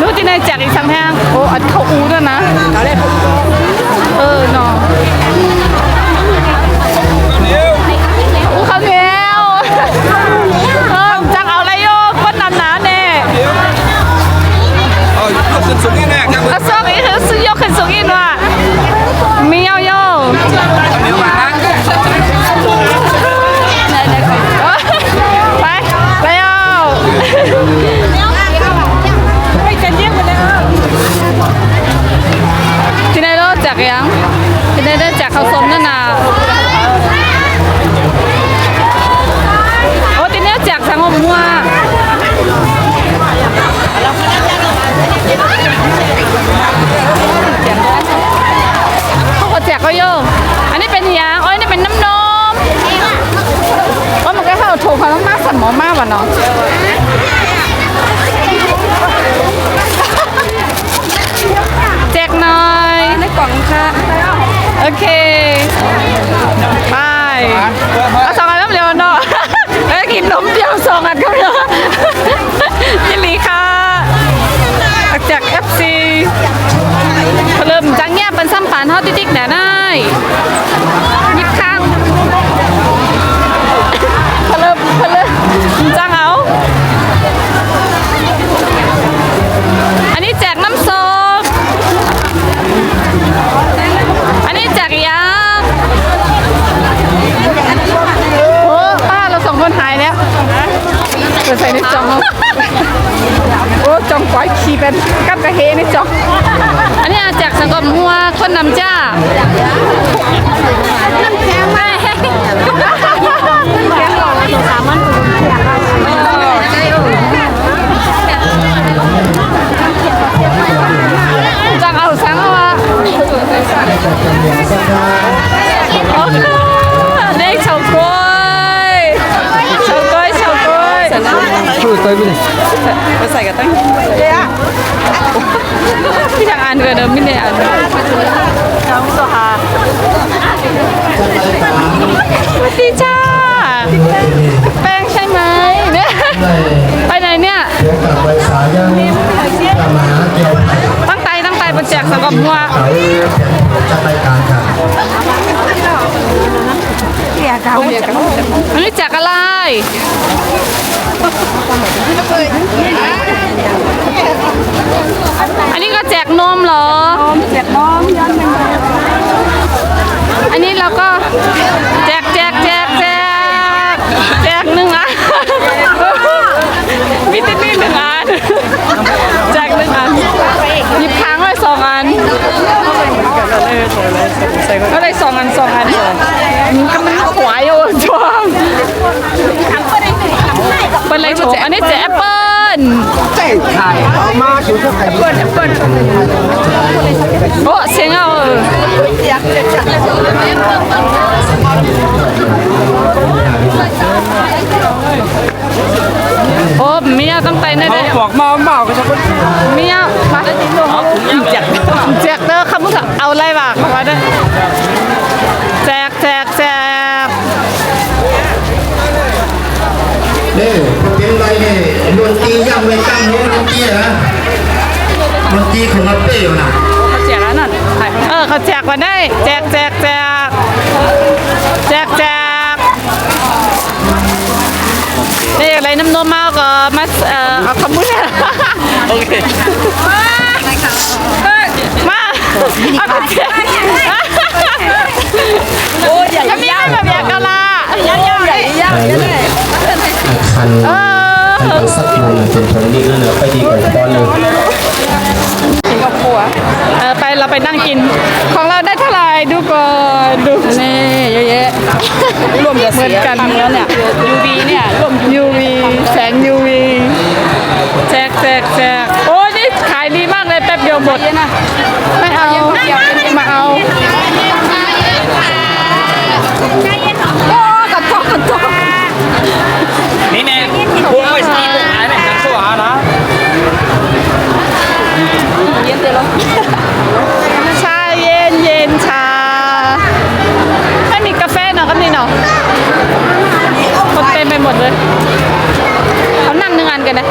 รู้ที่ไหนแจกอีกสังแพงโอ้อันเขาอูด้วยนะเออเนาะอูข้าวเหนียวเออจังเอาอะไรโยคนนำหนาแน่ Ờ, học sinh xuống cái nè, các อาซอกอีคือซื้อยกขึ้นสูงอี มากสันหมอมากว่ะเนาะแจกหน่อย Nó còn kha โอเคไปเอาสองอันน้ำเร็วเนาะเอ้ยกินนมเดียวสองอันก็เนาะยินดีค่ะจาก FC เริ่มจังเงียบเป็นซ้ำปานเท่าติ๊กๆแหน่ได้ คนนำจ้าน้ำแข็งไหมแข็งหรอสามันจังเอาสังเอาวะโอ้ค่ะได้เฉาก๊วยเฉาก๊วยเฉาก๊วย Nó xài cả tăng พี่ทางอ่านกันเดิมไม่ได้อ่าน Không có hà สวัสดีจ้า แป้งใช่ไหมเนี่ยไปไหนเนี่ยตั้งใจตั้งใจมาแจกสังกบมัวจะไปการค่ะอันนี้แจกอะไร อันนี้ก็แจกนมเหรอ แจ กน้องย้อนไปอันนี้เราก็แจกแจกแจกแจกแจกหนึ่งอันมีติดนี่หนึ่งอันแจกหนึ่งอันหยิบค้างไว้สองอันก็ได้สองอันสองอันมันก็มันขวายโอ้ช่วงเป็นอะไรถูกอันนี้แจกแอปเปิ้ล โอ้เสียงเอาเออโอ้เมียตั้งใจแน่บอกมาเมาก็จะคนๆเมียมาแจกแจกเด้อคำมึงเอาอะไรบ้างเข้ามาด้วยแจกแจกแจกนี่ เป็นไรนี่ดนตรีย่ำเลยตั้งรู้ดนตรีเหรอดนตรีของอาเป้น่ะเขาแจกแล้วนั่นเออเขาแจกมาได้ แจกแจกแจกแจกแจกนี่อะไรน้ำนมมาก็มาเอ่อเอาคำพูดโอเคมาเอาคำแจกโอ้ใหญ่จะมีอะไรแบบยากาลาย่างย่างใหญ่ย่างเยอะเลยคัน เออคันเอาสักหน่อยเป็นผลดีแล้วเนอไปดีกว่าตอนเลยเออไปเราไปนั่งกิน ของเราได้เท่าไหร่ดูก่อนดูนี่เยอะแยะรวมเหมือนกันแล้วเนี่ย UV เนี่ยรวม UV แสง UV แจกแจกแจกโอ้นี่ขายดีมากเลยแป๊บเดียวหมดเยนะไม่เอามาเอาโอ้กระทอกกระทอกนี่แน่ พวกไม่ใช่พวกหายไหนกันตัวเย็นเต็มแล้วชาเย็นเย็นชา ไม่มีกาแฟเนาะก็นี่เนาะคนเต็มไปหมดเลย เขานั่งหนึ่งอันกันนะ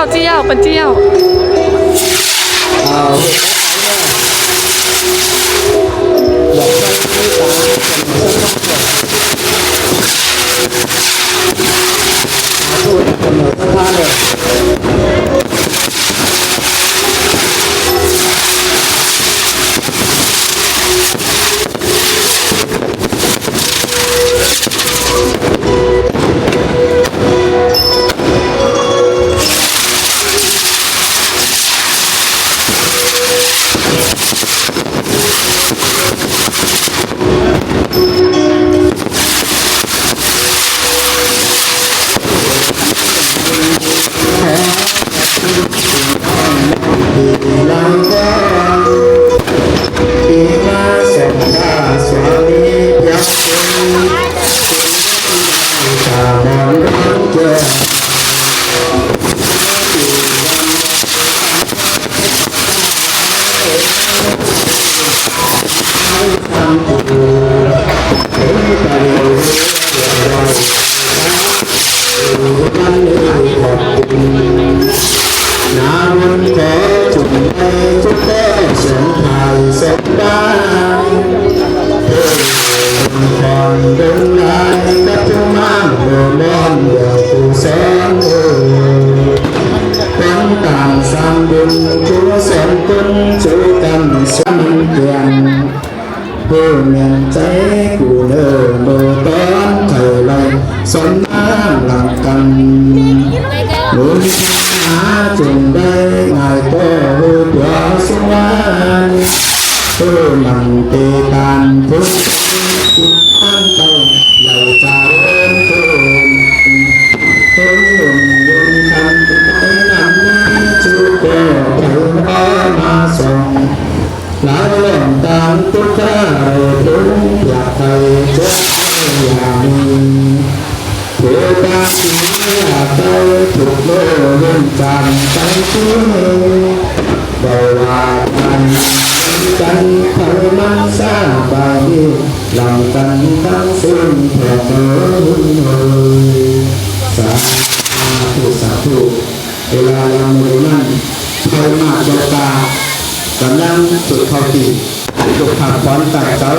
โอเจียวเ ላንተ สนน้ำหลังกันลุนหาจงไอยากไปถูกโลกเล่นจันไปช่วยบ่ว่ากันกันเขามันสร้างไปลำกันทั้งสิ้นแผ่นดินสาธุสาธุเวลาเราไม่นั่นเพิ่มมากเจ้าตากำลังจุดเข้าตีจุดขับขวัญตัดเจ้า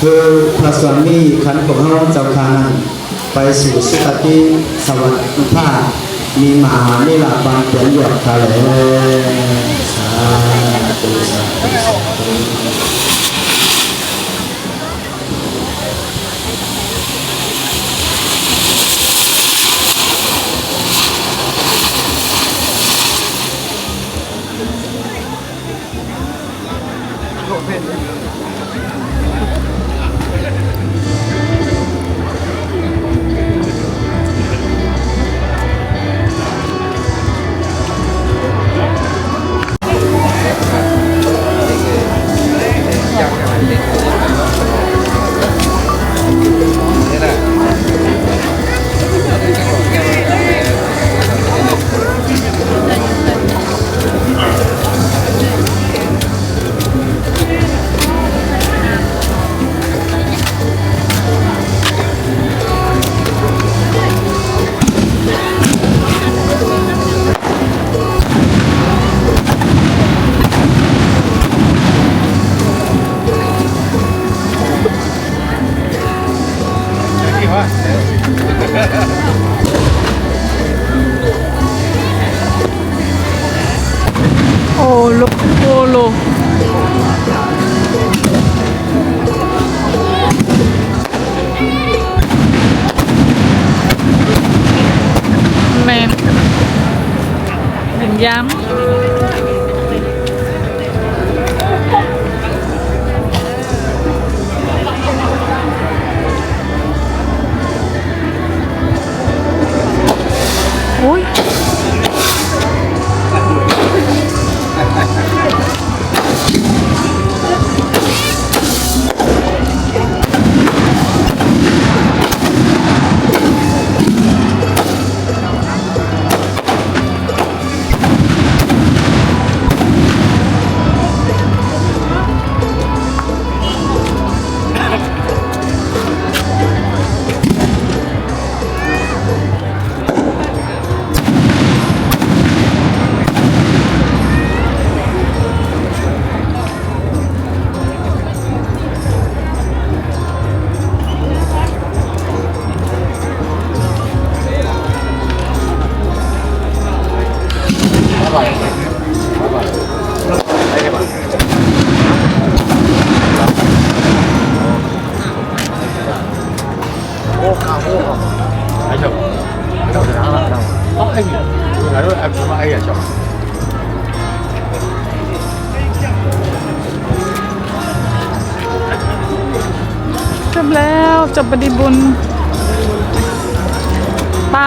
คือพระสวามีขันของเราเจ้าคาน ไปสู่สุคติสวรรค์ภาพมีมหานิลาบางเขียนหยดทะเลสาธุสาธุสาธุโอ้โลโอ้โลแม จบบดีบุญไป